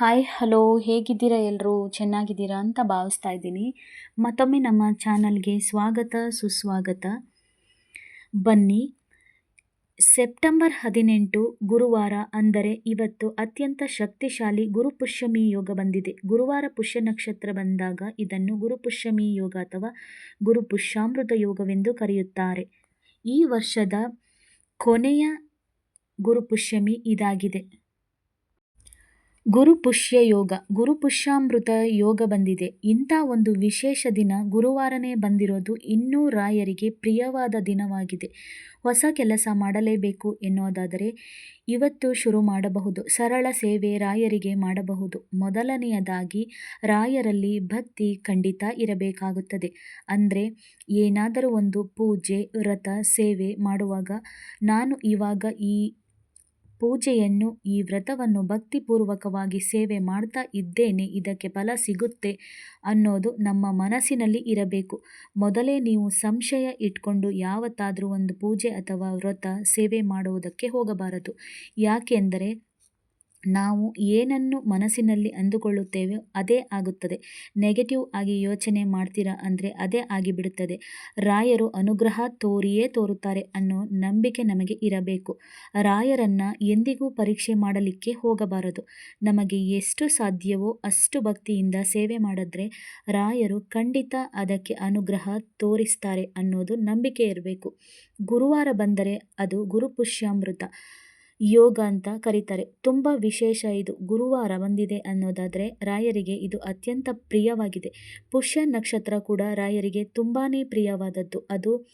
Hi hello ಹೇಗಿದ್ದೀರಾ ಎಲ್ಲರೂ ಚೆನ್ನಾಗಿದ್ದೀರಾ ಅಂತ ಭಾವಿಸ್ತಾ ಇದ್ದೀನಿ. ಮತ್ತೊಮ್ಮೆ ನಮ್ಮ ಚಾನಲ್ಗೆ ಸ್ವಾಗತ, ಸುಸ್ವಾಗತ. ಬನ್ನಿ. ಸೆಪ್ಟೆಂಬರ್ ಹದಿನೆಂಟು, ಗುರುವಾರ ಅಂದರೆ ಇವತ್ತು ಅತ್ಯಂತ ಶಕ್ತಿಶಾಲಿ ಗುರುಪುಷ್ಯಮಿ ಯೋಗ ಬಂದಿದೆ. ಗುರುವಾರ ಪುಷ್ಯ ನಕ್ಷತ್ರ ಬಂದಾಗ ಇದನ್ನು ಗುರುಪುಷ್ಯಮಿ ಯೋಗ ಅಥವಾ ಗುರುಪುಷ್ಯಾಮೃತ ಯೋಗವೆಂದು ಕರೆಯುತ್ತಾರೆ. ಈ ವರ್ಷದ ಕೊನೆಯ ಗುರುಪುಷ್ಯಮಿ ಇದಾಗಿದೆ. ಗುರುಪುಷ್ಯ ಯೋಗ, ಗುರುಪುಷ್ಯಾಮೃತ ಯೋಗ ಬಂದಿದೆ. ಇಂಥ ಒಂದು ವಿಶೇಷ ದಿನ ಗುರುವಾರನೇ ಬಂದಿರೋದು ಇನ್ನೂ ರಾಯರಿಗೆ ಪ್ರಿಯವಾದ ದಿನವಾಗಿದೆ. ಹೊಸ ಕೆಲಸ ಮಾಡಲೇಬೇಕು ಎನ್ನುವುದಾದರೆ ಇವತ್ತು ಶುರು ಮಾಡಬಹುದು. ಸರಳ ಸೇವೆ ರಾಯರಿಗೆ ಮಾಡಬಹುದು. ಮೊದಲನೆಯದಾಗಿ ರಾಯರಲ್ಲಿ ಭಕ್ತಿ ಖಂಡಿತ ಇರಬೇಕಾಗುತ್ತದೆ. ಅಂದರೆ ಏನಾದರೂ ಒಂದು ಪೂಜೆ, ವ್ರತ, ಸೇವೆ ಮಾಡುವಾಗ ನಾನು ಇವಾಗ ಈ ಪೂಜೆಯನ್ನು ಈ ವ್ರತವನ್ನು ಭಕ್ತಿಪೂರ್ವಕವಾಗಿ ಸೇವೆ ಮಾಡ್ತಾ ಇದ್ದೇನೆ, ಇದಕ್ಕೆ ಫಲ ಸಿಗುತ್ತೆ ಅನ್ನೋದು ನಮ್ಮ ಮನಸ್ಸಿನಲ್ಲಿ ಇರಬೇಕು. ಮೊದಲೇ ನೀವು ಸಂಶಯ ಇಟ್ಕೊಂಡು ಯಾವತ್ತಾದರೂ ಒಂದು ಪೂಜೆ ಅಥವಾ ವ್ರತ ಸೇವೆ ಮಾಡುವುದಕ್ಕೆ ಹೋಗಬಾರದು. ಯಾಕೆಂದರೆ ನಾವು ಏನನ್ನು ಮನಸ್ಸಿನಲ್ಲಿ ಅಂದುಕೊಳ್ಳುತ್ತೇವೆ ಅದೇ ಆಗುತ್ತದೆ. ನೆಗೆಟಿವ್ ಆಗಿ ಯೋಚನೆ ಮಾಡ್ತೀರಾ ಅಂದರೆ ಅದೇ ಆಗಿಬಿಡುತ್ತದೆ. ರಾಯರು ಅನುಗ್ರಹ ತೋರಿಯೇ ತೋರುತ್ತಾರೆ ಅನ್ನೋ ನಂಬಿಕೆ ನಮಗೆ ಇರಬೇಕು. ರಾಯರನ್ನು ಎಂದಿಗೂ ಪರೀಕ್ಷೆ ಮಾಡಲಿಕ್ಕೆ ಹೋಗಬಾರದು. ನಮಗೆ ಎಷ್ಟು ಸಾಧ್ಯವೋ ಅಷ್ಟು ಭಕ್ತಿಯಿಂದ ಸೇವೆ ಮಾಡಿದ್ರೆ ರಾಯರು ಖಂಡಿತ ಅದಕ್ಕೆ ಅನುಗ್ರಹ ತೋರಿಸ್ತಾರೆ ಅನ್ನೋದು ನಂಬಿಕೆ ಇರಬೇಕು. ಗುರುವಾರ ಬಂದರೆ ಅದು ಗುರುಪುಷ್ಯಾಮೃತ. ಯೋಗ ಅಂತ ಕರೀತಾರೆ. ತುಂಬ ವಿಶೇಷ ಇದು. ಗುರುವಾರ ಬಂದಿದೆ ಅನ್ನೋದಾದರೆ ರಾಯರಿಗೆ ಇದು ಅತ್ಯಂತ ಪ್ರಿಯವಾಗಿದೆ. ಪುಷ್ಯ ನಕ್ಷತ್ರ ಕೂಡ ರಾಯರಿಗೆ ತುಂಬಾ ಪ್ರಿಯವಾದದ್ದು. ಅದು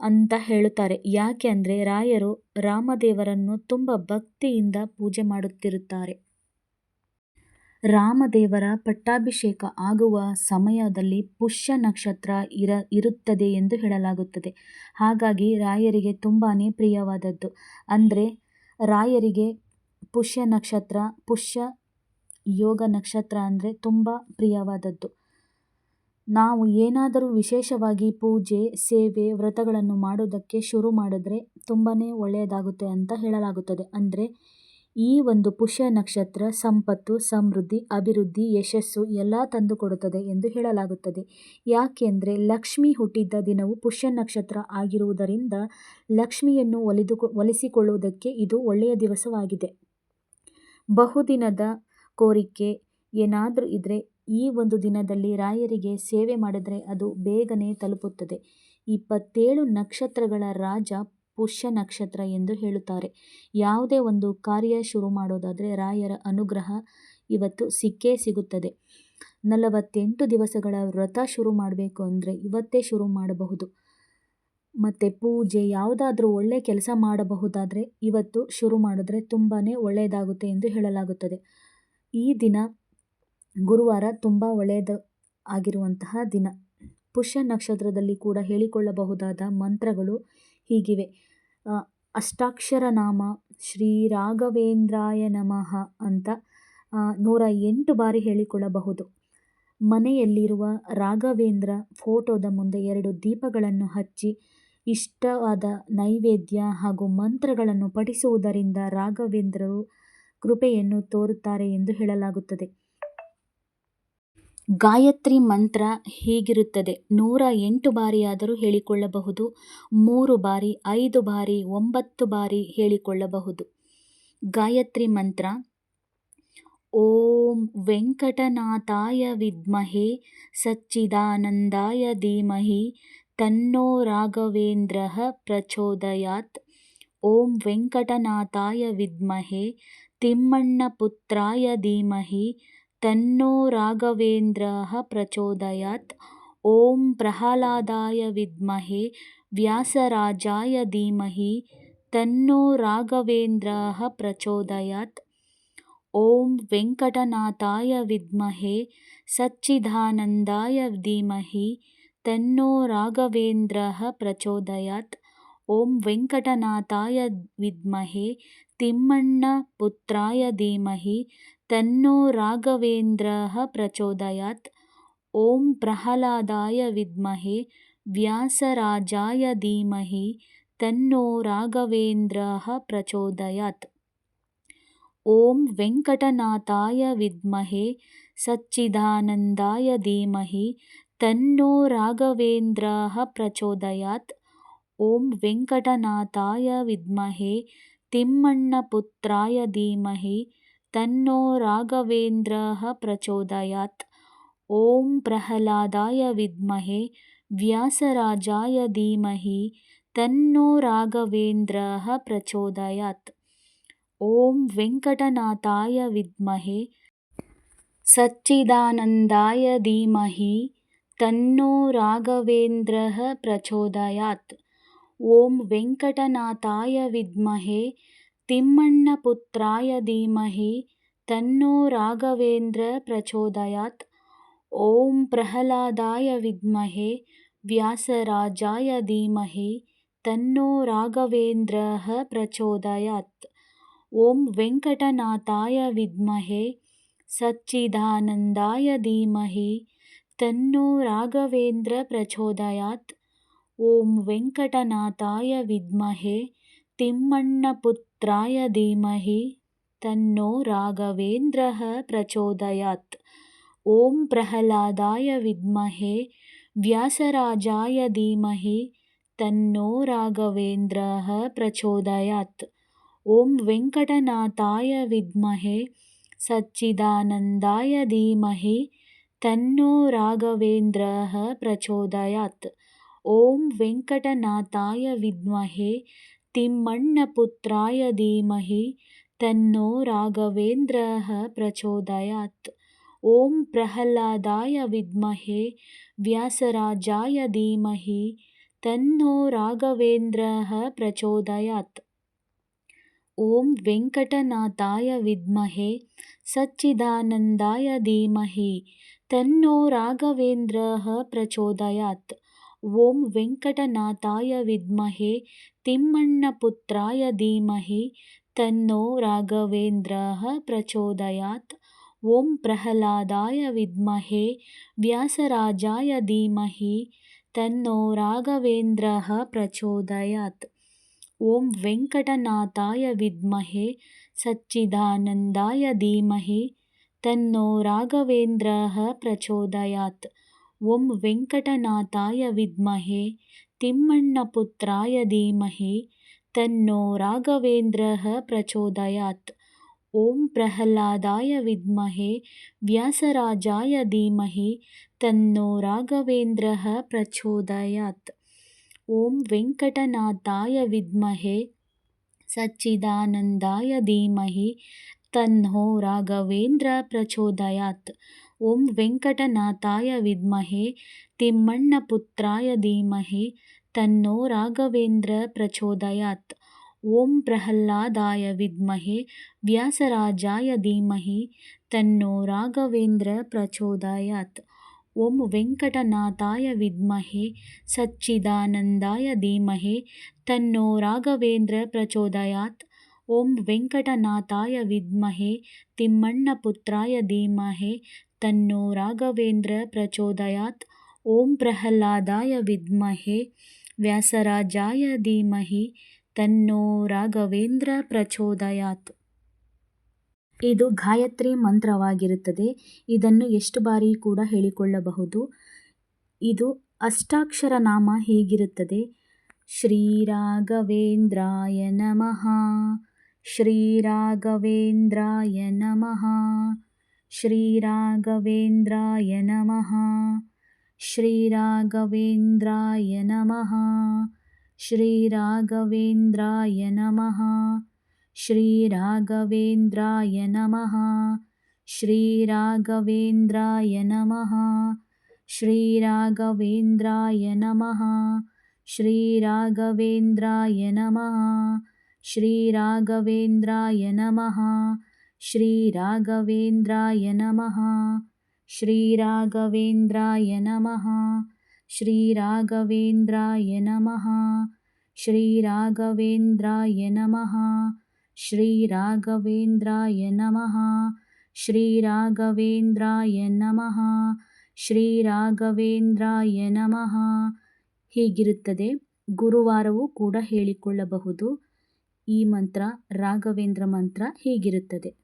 ಅಂತ ಹೇಳುತ್ತಾರೆ. ಯಾಕೆ ಅಂದರೆ ರಾಯರು ರಾಮದೇವರನ್ನು ತುಂಬ ಭಕ್ತಿಯಿಂದ ಪೂಜೆ ಮಾಡುತ್ತಿರುತ್ತಾರೆ. ರಾಮದೇವರ ಪಟ್ಟಾಭಿಷೇಕ ಆಗುವ ಸಮಯದಲ್ಲಿ ಪುಷ್ಯ ನಕ್ಷತ್ರ ಇರ, ಇರುತ್ತದೆ ಎಂದು ಹೇಳಲಾಗುತ್ತದೆ. ಹಾಗಾಗಿ ರಾಯರಿಗೆ ತುಂಬಾ ಪ್ರಿಯವಾದದ್ದು. ಅಂದರೆ ರಾಯರಿಗೆ ಪುಷ್ಯ ನಕ್ಷತ್ರ, ಪುಷ್ಯ ಯೋಗ ನಕ್ಷತ್ರ ಅಂದರೆ ತುಂಬ ಪ್ರಿಯವಾದದ್ದು. ನಾವು ಏನಾದರೂ ವಿಶೇಷವಾಗಿ ಪೂಜೆ, ಸೇವೆ, ವ್ರತಗಳನ್ನು ಮಾಡೋದಕ್ಕೆ ಶುರು ಮಾಡಿದ್ರೆ ತುಂಬಾ ಒಳ್ಳೆಯದಾಗುತ್ತೆ ಅಂತ ಹೇಳಲಾಗುತ್ತದೆ. ಅಂದರೆ ಈ ಒಂದು ಪುಷ್ಯ ನಕ್ಷತ್ರ ಸಂಪತ್ತು, ಸಮೃದ್ಧಿ, ಅಭಿವೃದ್ಧಿ, ಯಶಸ್ಸು ಎಲ್ಲ ತಂದುಕೊಡುತ್ತದೆ ಎಂದು ಹೇಳಲಾಗುತ್ತದೆ. ಯಾಕೆಂದರೆ ಲಕ್ಷ್ಮಿ ಹುಟ್ಟಿದ್ದ ದಿನವು ಪುಷ್ಯ ನಕ್ಷತ್ರ ಆಗಿರುವುದರಿಂದ ಲಕ್ಷ್ಮಿಯನ್ನು ಒಲಿದು ಒಲಿಸಿಕೊಳ್ಳುವುದಕ್ಕೆ ಇದು ಒಳ್ಳೆಯ ದಿವಸವಾಗಿದೆ. ಬಹುದಿನದ ಕೋರಿಕೆ ಏನಾದರೂ ಇದ್ದರೆ ಈ ಒಂದು ದಿನದಲ್ಲಿ ರಾಯರಿಗೆ ಸೇವೆ ಮಾಡಿದರೆ ಅದು ಬೇಗನೆ ತಲುಪುತ್ತದೆ. ಇಪ್ಪತ್ತೇಳು ನಕ್ಷತ್ರಗಳ ರಾಜ ಪುಷ್ಯ ನಕ್ಷತ್ರ ಎಂದು ಹೇಳುತ್ತಾರೆ. ಯಾವುದೇ ಒಂದು ಕಾರ್ಯ ಶುರು ಮಾಡೋದಾದರೆ ರಾಯರ ಅನುಗ್ರಹ ಇವತ್ತು ಸಿಕ್ಕೇ ಸಿಗುತ್ತದೆ. ನಲವತ್ತೆಂಟು ದಿವಸಗಳ ವ್ರತ ಶುರು ಮಾಡಬೇಕು ಅಂದರೆ ಇವತ್ತೇ ಶುರು ಮಾಡಬಹುದು. ಮತ್ತು ಪೂಜೆ ಯಾವುದಾದ್ರೂ ಒಳ್ಳೆ ಕೆಲಸ ಮಾಡಬಹುದಾದರೆ ಇವತ್ತು ಶುರು ಮಾಡಿದ್ರೆ ತುಂಬಾ ಒಳ್ಳೆಯದಾಗುತ್ತೆ ಎಂದು ಹೇಳಲಾಗುತ್ತದೆ. ಈ ದಿನ ಗುರುವಾರ ತುಂಬ ಒಳ್ಳೆಯದು ಆಗಿರುವಂತಹ ದಿನ. ಪುಷ್ಯ ನಕ್ಷತ್ರದಲ್ಲಿ ಕೂಡ ಹೇಳಿಕೊಳ್ಳಬಹುದಾದ ಮಂತ್ರಗಳು ಹೀಗಿವೆ. ಅಷ್ಟಾಕ್ಷರ ನಾಮ ಶ್ರೀ ರಾಘವೇಂದ್ರಾಯ ನಮಃ ಅಂತ ನೂರ ಎಂಟು ಬಾರಿ ಹೇಳಿಕೊಳ್ಳಬಹುದು. ಮನೆಯಲ್ಲಿರುವ ರಾಘವೇಂದ್ರ ಫೋಟೋದ ಮುಂದೆ ಎರಡು ದೀಪಗಳನ್ನು ಹಚ್ಚಿ, ಇಷ್ಟವಾದ ನೈವೇದ್ಯ ಹಾಗೂ ಮಂತ್ರಗಳನ್ನು ಪಠಿಸುವುದರಿಂದ ರಾಘವೇಂದ್ರರು ಕೃಪೆಯನ್ನು ತೋರುತ್ತಾರೆ ಎಂದು ಹೇಳಲಾಗುತ್ತದೆ. ಗಾಯತ್ರಿ ಮಂತ್ರ ಹೀಗಿರುತ್ತದೆ? ನೂರ ಎಂಟು ಬಾರಿಯಾದರೂ ಹೇಳಿಕೊಳ್ಳಬಹುದು, ಮೂರು ಬಾರಿ, ಐದು ಬಾರಿ, ಒಂಬತ್ತು ಬಾರಿ ಹೇಳಿಕೊಳ್ಳಬಹುದು. ಗಾಯತ್ರಿ ಮಂತ್ರ, ಓಂ ವೆಂಕಟನಾಥಾಯ ವಿದ್ಮಹೆ, ಸಚ್ಚಿದಾನಂದಾಯ ಧೀಮಹಿ, ತನ್ನೋ ರಾಘವೇಂದ್ರ ಪ್ರಚೋದಯಾತ್. ಓಂ ವೆಂಕಟನಾಥಾಯ ವಿದ್ಮಹೆ, ತಿಮ್ಮಣ್ಣಪುತ್ರಾಯ ಧೀಮಹಿ तन्नो राघवेन्द्रः प्रचोदयात्। ॐ प्रह्लादाय विद्महे व्यासराजाय धीमहि तन्नो राघवेन्द्रः प्रचोदयात्। ॐ वेङ्कटनाथाय विद्महे सच्चिदानन्दाय धीमहि तन्नो राघवेन्द्रः प्रचोदयात्। ಓಂ ವೆಂಕಟನಾಥಾಯ ವಿದ್ಮಹೆ, ತಿಮ್ಮಣ್ಣ ಪುತ್ರಾಯ ಧೀಮಹಿ, ತನ್ನೋ ರಾಘವೇಂದ್ರ ಪ್ರಚೋದಯಾತ್, ಓಂ ಪ್ರಹ್ಲಾದಾಯ ವಿದ್ಮಹೆ, ವ್ಯಾಸರಾಜಾಯ ಧೀಮಹಿ, ತನ್ನೋ ರಾಘವೇಂದ್ರ ಪ್ರಚೋದಯಾತ್. ಓಂ ವೆಂಕಟನಾಥಾಯ ವಿದ್ಮಹೆ, ಸಚ್ಚಿದಾನಂದಾಯ ಧೀಮಹಿ, ತನ್ನೋ ರಾಘವೇಂದ್ರ ಪ್ರಚೋದಯಾತ್. ॐ वेङ्कटनाथाय विद्महे तिम्मण्णपुत्राय धीमहि तन्नो राघवेन्द्रः प्रचोदयात् ॐ प्रह्लादाय विद्महे व्यासराजाय धीमहि तन्नो राघवेन्द्रः प्रचोदयात् ॐ वेङ्कटनाथाय विद्महे सच्चिदानन्दाय धीमहि तन्नो राघवेन्द्रः प्रचोदयात् ॐ वेङ्कटनाथाय विद्महे तिम्मण्णपुत्राय धीमहि तन्नो राघवेन्द्रप्रचोदयात् ॐ प्रह्लादाय विद्महे व्यासराजाय धीमहि तन्नो राघवेन्द्रः प्रचोदयात् ॐ वेङ्कटनाथाय विद्महे सच्चिदानन्दाय धीमहि तन्नो राघवेन्द्रप्रचोदयात् ॐ वेङ्कटनाथाय विद्महे तिम्मण्णपुत्राय धीमहि तन्नो राघवेन्द्रः प्रचोदयात् ॐ प्रह्लादाय विद्महे व्यासराजाय धीमहि तन्नो राघवेन्द्रः प्रचोदयात् ॐ वेङ्कटनाथाय विद्महे सच्चिदानन्दाय धीमहि तन्नो राघवेन्द्रः प्रचोदयात् ॐ वेङ्कटनाथाय विद्महे तिम्मण्णपुत्राय धीमहि तन्नो राघवेन्द्रः प्रचोदयात्। ॐ प्रह्लादाय विद्महे व्यासराजाय धीमहि तन्नो राघवेन्द्रः प्रचोदयात्। ॐ वेङ्कटनाथाय विद्महे सच्चिदानन्दाय धीमहि तन्नो राघवेन्द्रः प्रचोदयात्। ॐ वेङ्कटनाथाय विद्महे तिम्मण्णपुत्राय धीमहि तन्नो राघवेन्द्रः प्रचोदयात् ॐ प्रह्लादाय विद्महे व्यासराजाय धीमहि तन्नो राघवेन्द्रः प्रचोदयात् ॐ वेङ्कटनाथाय विद्महे सच्चिदानन्दाय धीमहि तन्नो राघवेन्द्रः प्रचोदयात् ಓಂ ವೆಂಕಟನಾಥಾಯ ವಿದ್ಮಹೆ ತಿಮ್ಮಣ್ಣಪುತ್ರಾಯ ಧೀಮಹಿ, ತನ್ನೋ ರಾಘವೇಂದ್ರಃ ಪ್ರಚೋದಯಾತ್. ಓಂ ಪ್ರಹ್ಲಾದಾಯ ವಿದ್ಮಹೆ, ವ್ಯಾಸರಾಜಾಯ ಧೀಮಹಿ, ತನ್ನೋ ರಾಘವೇಂದ್ರಃ ಪ್ರಚೋದಯಾತ್. ಓಂ ವೆಂಕಟನಾಥಾಯ ವಿದ್ಮಹೆ, ಸಚ್ಚಿದಾನಂದಾಯ ಧೀಮಹಿ, ತನ್ನೋ ರಾಘವೇಂದ್ರ ಪ್ರಚೋದಯಾತ್. ಓಂ ವೆಂಕಟನಾಥಾಯ ವಿದ್ಮಹೆ ತಿಮ್ಮಣ್ಣಪುತ್ರಾಯ ಧೀಮಹಿ, ತನ್ನೋ ರಾಘವೇಂದ್ರ ಪ್ರಚೋದಯಾತ್. ಓಂ ಪ್ರಹ್ಲಾದಾಯ ವಿದ್ಮಹೆ, ವ್ಯಾಸರಾಜಾಯ ಧೀಮಹಿ, ತನ್ನೋ ರಾಘವೇಂದ್ರ ಪ್ರಚೋದಯಾತ್. ಓಂ ವೆಂಕಟನಾಥಾಯ ವಿದ್ಮಹೆ, ಸಚ್ಚಿದಾನಂದಾಯ ಧೀಮಹಿ, ತನ್ನೋ ರಾಘವೇಂದ್ರ ಪ್ರಚೋದಯಾತ್. ಓಂ ವೆಂಕಟನಾಥಾಯ ವಿದ್ಮಹೆ ತಿಮ್ಮಣ್ಣಪುತ್ರಾಯ ಧೀಮಹಿ ತನ್ನೋ ರಾಘವೇಂದ್ರ ಪ್ರಚೋದಯಾತ್. ಓಂ ಪ್ರಹ್ಲಾದಾಯ ವಿದ್ಮಹೆ. ವ್ಯಾಸರಾಜಾಯ ಧೀಮಹಿ. ತನ್ನೋ ರಾಘವೇಂದ್ರ ಪ್ರಚೋದಯಾತ್. ಇದು ಗಾಯತ್ರಿ ಮಂತ್ರವಾಗಿರುತ್ತದೆ. ಇದನ್ನು ಎಷ್ಟು ಬಾರಿ ಕೂಡ ಹೇಳಿಕೊಳ್ಳಬಹುದು. ಇದು ಅಷ್ಟಾಕ್ಷರ ನಾಮ ಹೀಗಿರುತ್ತದೆ. ಶ್ರೀ ರಾಘವೇಂದ್ರಾಯ ನಮಃ. ಶ್ರೀ ರಾಘವೇಂದ್ರಾಯ ನಮಃ. श्रीराघवेन्द्राय नमः। श्रीराघवेन्द्राय नमः। श्रीराघवेन्द्राय नमः। श्रीराघवेन्द्राय नमः। श्रीराघवेन्द्राय नमः। श्रीराघवेन्द्राय नमः। श्रीराघवेन्द्राय नमः। श्रीराघवेन्द्राय नमः। श्रीराघवेन्द्राय ನಮಃ श्रीराघवेन्द्राय ನಮಃ श्रीराघवेन्द्राय ನಮಃ श्रीराघवेन्द्राय ನಮಃ श्रीराघवेन्द्राय ನಮಃ ಶ್ರೀರಾಘವೇಂದ್ರಾಯ ನಮಃ ಶ್ರೀರಾಘವೇಂದ್ರಾಯ ನಮಃ ಹೀಗಿರುತ್ತದೆ. ಗುರುವಾರವೂ ಕೂಡ ಹೇಳಿಕೊಳ್ಳಬಹುದು. ಈ ಮಂತ್ರ ರಾಘವೇಂದ್ರ ಮಂತ್ರ ಹೀಗಿರುತ್ತದೆ.